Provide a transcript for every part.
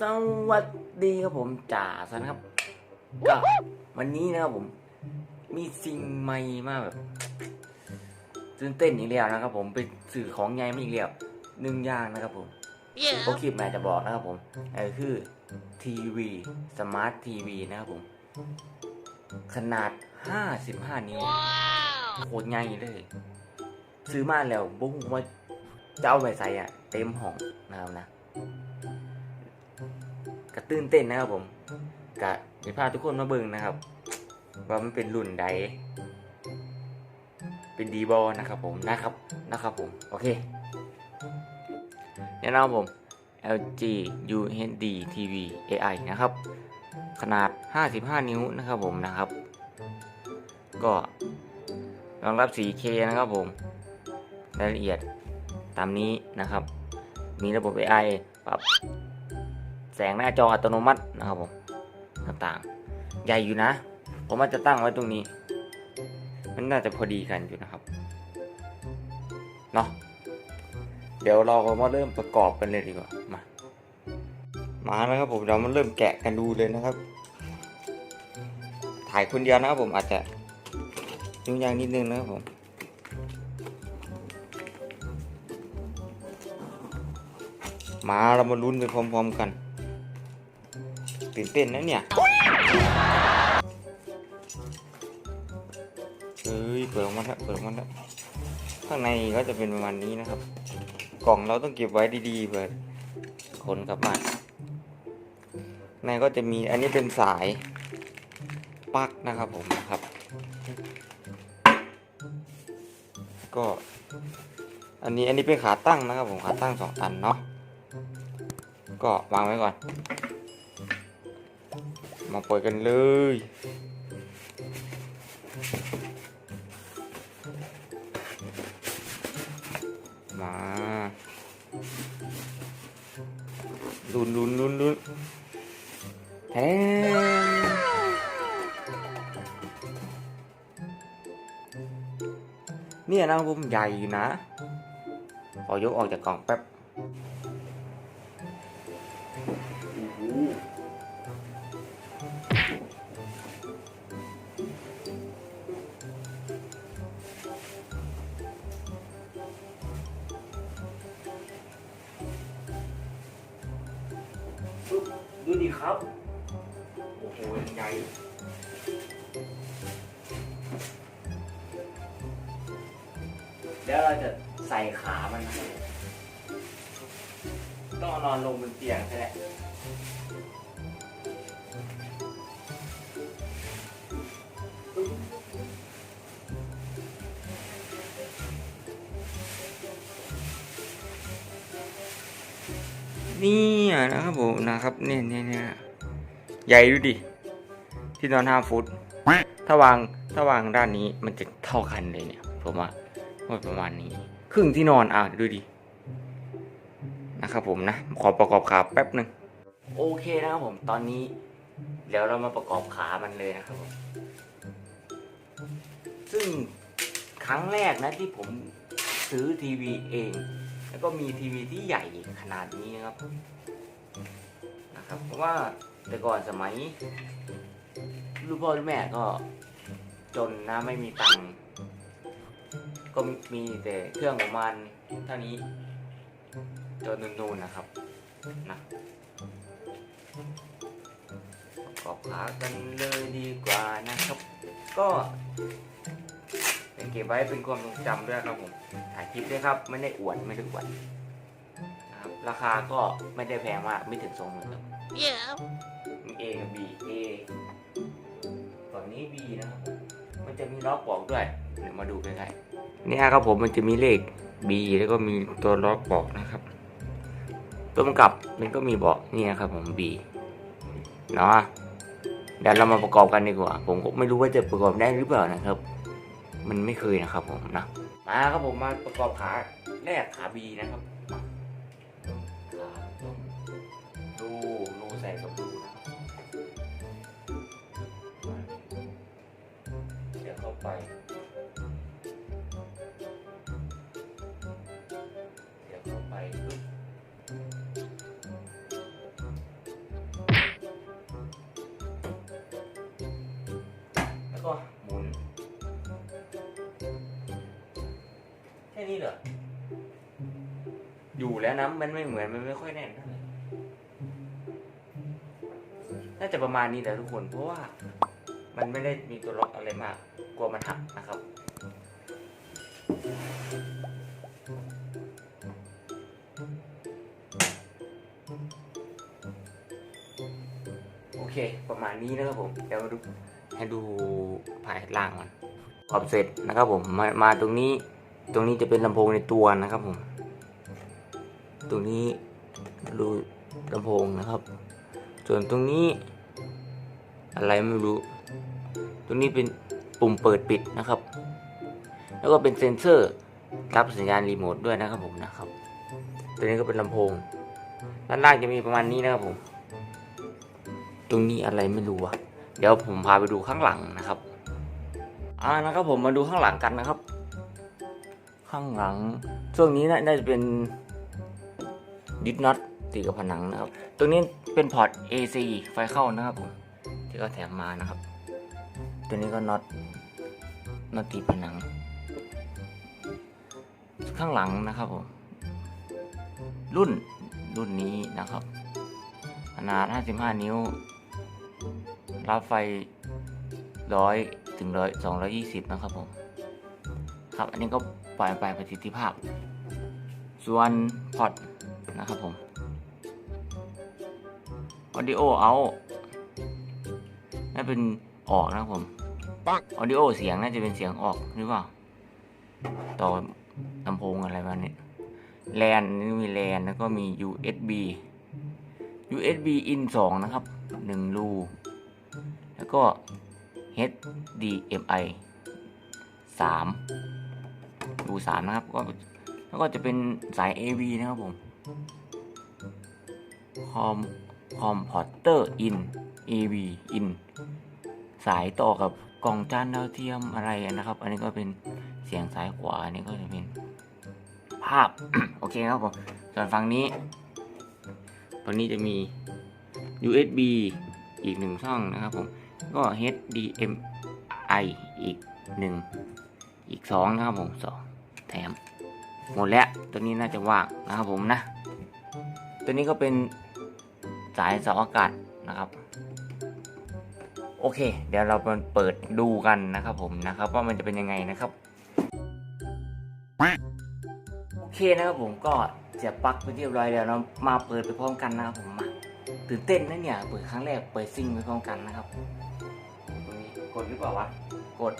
สวัสดีครับผมจ่าสันครับก็วันนี้นะครับผม มีสิ่งใหม่มาแบบตื่นเต้นอีกแล้วนะครับ ผมเป็นสื่อของใหญ่มาอีกแล้วหนึ่งอย่างนะครับผมโปรคลิปแม่จะบอกนะครับผมนั่นก็คือทีวีสมาร์ททีวีนะครับผม ขนาด 55 นิ้วโคตรใหญ่เลย ซื้อมาแล้วบุ้งว่าจะเอาไปใส่อะเต็มห้องนะครับนะ กระตื่นเต้นนะครับผมกะจะพาทุกคนมาเบิ่งนะครับ ว่ามันเป็นรุ่นใด เป็นดีบอนะครับผมนะครับนะครับผม โอเคแนะนำผม LG UHD TV AI นะครับ ขนาด 55 นิ้วนะครับผมนะครับ ก็รองรับ 4K นะครับผม รายละเอียดตามนี้นะครับ มีระบบ AI ปรับ สงหน้าจออัตโนมัตินะครับผมต่างๆ ใหญ่อยู่นะผมว่าจะตั้งไว้ตรงนี้ มันน่าจะพอดีกันอยู่นะครับเนาะเดี๋ยวเราก็มาเริ่มประกอบกันเลยดีกว่ามามาแล้วครับผมเรามาเริ่มแกะกันดูเลยนะครับ ถ่ายคนเดียวนะครับผมอาจจะยุ่งยากนิดนึงนะครับผมมาเรามาลุ้นไปพร้อม ๆ กัน ตื่นเต้นนะเนี่ยเฮ้ยเปิดออกมาแล้วเปิดออกมาแล้วข้างในก็จะเป็นประมาณนี้นะครับ กล่องเราต้องเก็บไว้ดีๆเพื่อขนกลับบ้านในก็จะมีอันนี้เป็นสายปลั๊กนะครับผมนะครับ ก็อันนี้อันนี้เป็นขาตั้งนะครับผมขาตั้งสองอันเนาะก็วางไว้ก่อน มาเปิดกันเลย มาลุนลุนลุนลุนแทนเนี่ยนะผมใหญ่อยู่นะขอยกออกจากกล่องแป๊บ ดูดิครับ โอ้โหใหญ่แล้วเราจะใส่ขามันนะต้องเอานอนลงบนเตียงใช่ไหม นี่นะครับผมนะครับเนี่ยเนี่ยเนี่ยใหญ่ดูดิที่นอนห้าฟุต ถ้าวางถ้าวางด้านนี้มันจะเท่ากันเลยเนี่ยผมว่าว่าประมาณนี้ ครึ่งที่นอนอะดูดินะครับผมนะขอประกอบขาแป๊บหนึ่งโอเคนะครับผมตอนนี้ เดี๋ยวเรามาประกอบขามันเลยนะครับผมซึ่งครั้งแรกนะที่ผมซื้อทีวีเอง แล้วก็มีทีวีที่ใหญ่ขนาดนี้นะครับนะครับ เพราะว่าแต่ก่อนสมัยลูกพ่อลูกแม่ก็จนนะไม่มีตังค์ก็มีแต่เครื่องของมันเท่านี้จนนูนๆนะครับนะประกอบขากันเลยดีกว่านะครับ ก็ เป็นเก็บไว้เป็นความทรงจำด้วยครับผมถ่ายคลิปด้วยครับ ไม่ได้อวดไม่ได้อวดนะครับราคาก็ไม่ได้แพงมากไม่ถึงสองหมื่นครับ Yeah. A กับ B A ฝั่งนี้ B นะครับมันจะมีล็อกบอกด้วยเดี๋ยวมาดูใกล้ๆเนี่ยครับผมมันจะมีเลข B แล้วก็มีตัวล็อกบอกนะครับตัวกำกับมันก็มีบอกนี่นะครับผม B เนาะเดี๋ยวเรามาประกอบกันดีกว่า ผมก็ไม่รู้ว่าจะประกอบได้หรือเปล่านะครับ มันไม่เคยนะครับผมนะมาครับผมมาประกอบขาแรกขาบีนะครับดูรูใส่กับดูนะครับเดี๋ยวเข้าไป เหรอ อยู่แล้วนะมันไม่เหมือนมันไม่ค่อยแน่นเท่าไหร่น่าจะประมาณนี้แหละทุกคน เพราะว่า มันไม่ได้มีตัวล็อกอะไรมาก กลัวมันหักนะครับ โอเค ประมาณนี้นะครับผม เดี๋ยวมาดูให้ดูภายล่างมันขอบเสร็จนะครับผมมามาตรงนี้ ตรงนี้จะเป็นลำโพงในตัวนะครับผม ตรงนี้ดูลำโพงนะครับ ส่วนตรงนี้ อะไรไม่รู้ ตรงนี้เป็นปุ่มเปิดปิดนะครับ แล้วก็เป็นเซ็นเซอร์รับสัญญาณรีโมทด้วยนะครับผมนะครับ ตัวนี้ก็เป็นลำโพง ด้านล่างจะมีประมาณนี้นะครับผม ตรงนี้อะไรไม่รู้อะเดี๋ยวผมพาไปดูข้างหลังนะครับอ่านะครับผมมาดูข้างหลังกันนะครับ ข้างหลัง ช่วงนี้น่าจะเป็นดิสน็อตติดกับผนังนะครับ ตรงนี้เป็นพอร์ต AC ไฟเข้านะครับผมที่เขาแถมมานะครับ ตัวนี้ก็น็อตน็อตติดผนัง ข้างหลังนะครับผมรุ่นรุ่นนี้นะครับ ขนาด 55 นิ้ว รับไฟ 100 ถึง 100 220 นะครับผม ครับ อันนี้ก็ ปล่อยไปประสิทธิภาพ ส่วนพอร์ตนะครับผม Audio out น่าเป็นออกนะครับผม Audio เสียงน่าจะเป็นเสียงออกหรือเปล่า ต่อลำโพงอะไรมาเนี่ยแลนนี่มีแลนแล้วก็มี USB USB in 2 นะครับ 1 รู แล้วก็ HDMI 3 รู3นะครับก็แล้วก็จะเป็นสาย AV นะครับผมคอมคอมพอร์เตอร์ in AV in สายต่อกับกล่องจานดาวเทียมอะไรนะครับ อันนี้ก็เป็นเสียงสายขวา อันนี้ก็จะเป็นภาพ โอเคครับผมส่วนฝั่งนี้ฝั่งนี้จะมี USB อีกหนึ่งช่องนะครับผม ก็ HDMI อีกหนึ่ง อีกสองนะครับผมสองแถมหมดแล้วตัวนี้น่าจะว่างนะครับผมนะ ตัวนี้ก็เป็นสายเสาอากาศนะครับ โอเค เดี๋ยวเราเปิดดูกันนะครับผมนะครับ ว่ามันจะเป็นยังไงนะครับโอเคนะครับผมก็เสียบปลั๊กไปเรียบร้อยแล้วเรามาเปิดไปพร้อมกันนะครับผมมาตื่นเต้นนะเนี่ยเปิดครั้งแรกเปิดซิงไปพร้อมกันนะครับตรงนี้กดหรือเปล่าวะกด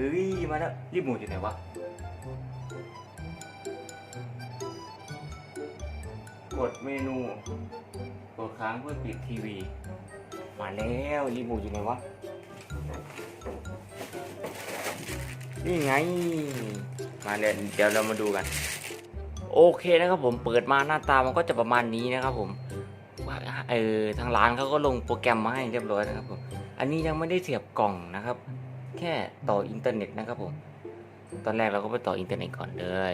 เฮ้ย มาแล้ว รีบหมูอยู่ไหนวะ กดเมนู กดค้างเพื่อปิดทีวี มาแล้ว รีโมทอยู่ไหนวะ นี่ไง มาเลยเดี๋ยวเรามาดูกัน โอเคนะครับผมเปิดมาหน้าตามันก็จะประมาณนี้นะครับผมเออทางร้านเขาก็ลงโปรแกรมมาให้เรียบร้อยนะครับผม อันนี้ยังไม่ได้เสียบกล่องนะครับ แค่ต่ออินเทอร์เน็ตนะครับผม ตอนแรกเราก็ไปต่ออินเทอร์เน็ตก่อนเลย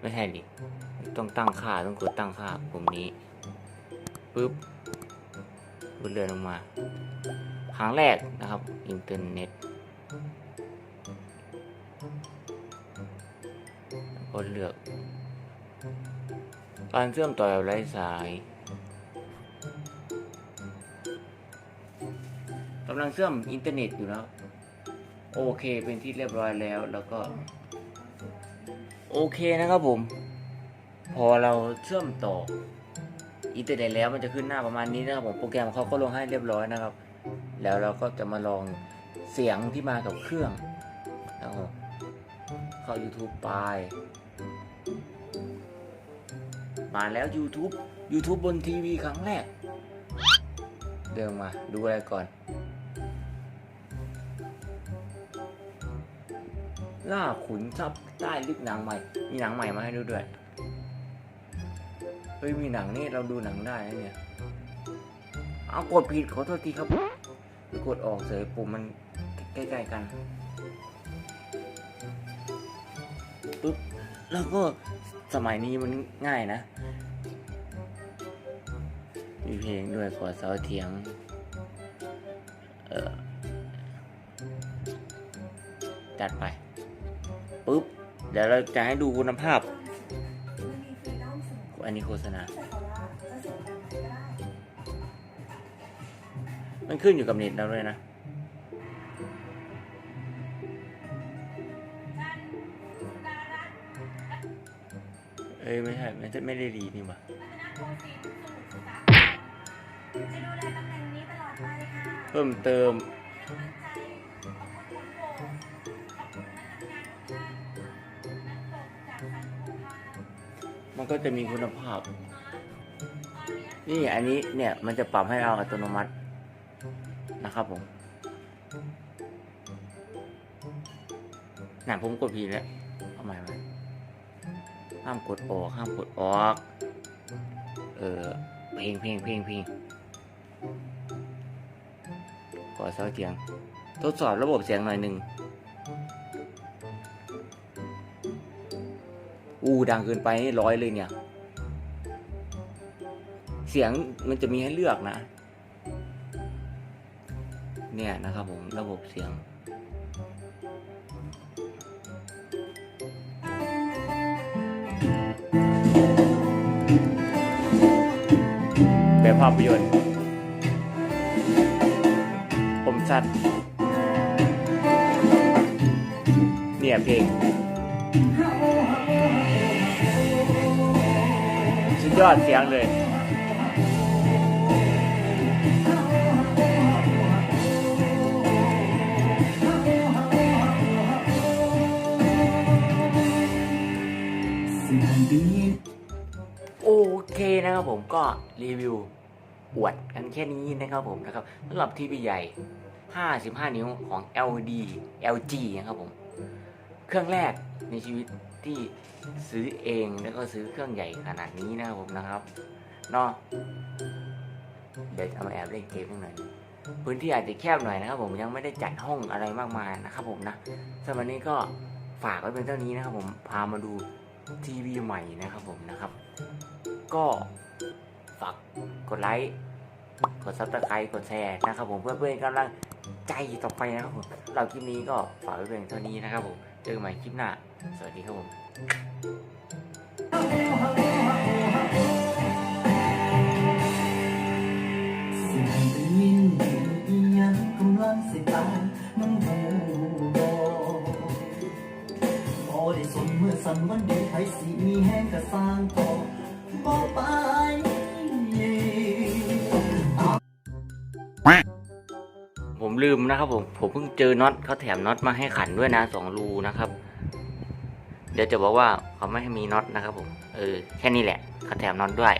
ไม่ใช่ดิ ต้องตั้งค่าต้องกดตั้งค่าปุ่มนี้ปึ๊บเลื่อนลงมา ครั้งแรกนะครับ อินเทอร์เน็ตก็เลือก การเชื่อมต่อแบบไร้สายำลังเชื่อมอินเทอร์เน็ตอยู่แล้วโอเคเป็นที่เรียบร้อยแล้วแล้วก็ โอเคนะครับผม พอเราเชื่อมต่ออินเทอร์เน็ตแล้วมันจะขึ้นหน้าประมาณนี้นะครับผมโปรแกรมเขาก็ลงให้เรียบร้อยนะครับ แล้วเราก็จะมาลองเสียงที่มากับเครื่องนะครับผมเข้า YouTube ไปมาแล้ว YouTube YouTube บนทีวีครั้งแรก เดินมาดูอะไรก่อน ล่าขุนทรัพย์ใต้ลึกหนังใหม่ มีหนังใหม่มาให้ดูด้วย เฮ้ย มีหนังนี่เราดูหนังได้เนี่ย เอากดผิดขอโทษทีครับกดออกเสยปุ่มมันใกล้ๆกันปุ๊บแล้วก็สมัยนี้มันง่ายนะ มีเพลงด้วยกอดเสาเถียง เออจัดไปปุ๊บ เดี๋ยวเราจะให้ดูคุณภาพ อันนี้โฆษณา มันขึ้นอยู่กับเน็ตเราด้วยนะเอ้ยไม่ใช่ไม่ไม่ได้ดีนี่หว่า เพิ่มเติม มันก็จะมีคุณภาพ นี่อันนี้เนี่ยมันจะปรับให้เราอัตโนมัตินะครับผมน่ะผมกดผิดแล้วเอาใหม่ไหมห้ามกดออกห้ามกดออก เออเพลงเพลงเพลงเพลง ขอเสาเสียง ทดสอบระบบเสียงหน่อยหนึ่งอู้ดังเกินไปนี่ร้อยเลยเนี่ย เสียงมันจะมีให้เลือกนะ เนี่ยนะครับผมระบบเสียงแบบภาพยนตร์ ผมชัดเนี่ยเพลง สุดยอดเสียงเลยโอเคนะครับผมก็รีวิวอวดกันแค่นี้นะครับผมนะครับสำหรับทีวีใหญ่ 55 นิ้วของ LD LG นะครับผม เครื่องแรกในชีวิตที่ซื้อเองแล้วก็ซื้อเครื่องใหญ่ขนาดนี้นะครับผมนะครับเนาะเดี๋ยวจะมาแอบเล่นเกมหน่อยพื้นที่อาจจะแคบหน่อยนะครับผมยังไม่ได้จัดห้องอะไรมากมายนะครับผมนะสำหรับนี้ก็ฝากไว้เป็นเท่านี้นะครับผมพามาดูทีวีใหม่นะครับผมนะครับ ก็ฝากกดไลค์กดซับสไครต์กดแชร์นะครับผมเพื่อเป็นกำลัง ใจต่อไปนะครับผมเราคลิปนี้ก็ฝากไว้เพียงเท่านี้นะครับผม เจอกันใหม่คลิปหน้า สวัสดีครับผมสิ่งได้ยินอีหยังกำลังสิตายมึงหูบ่บ่ได้สนเมื่อสันวันดีไผสิมีแห้งกะสร้างต่อบ่ไป ลืมนะครับผมผมเพิ่งเจอน็อตเขาแถมน็อตมาให้ขันด้วยนะสองรูนะครับ เดี๋ยวจะบอกว่าเขาไม่ให้มีน็อตนะครับผมเออแค่นี้แหละเขาแถมน็อตด้วย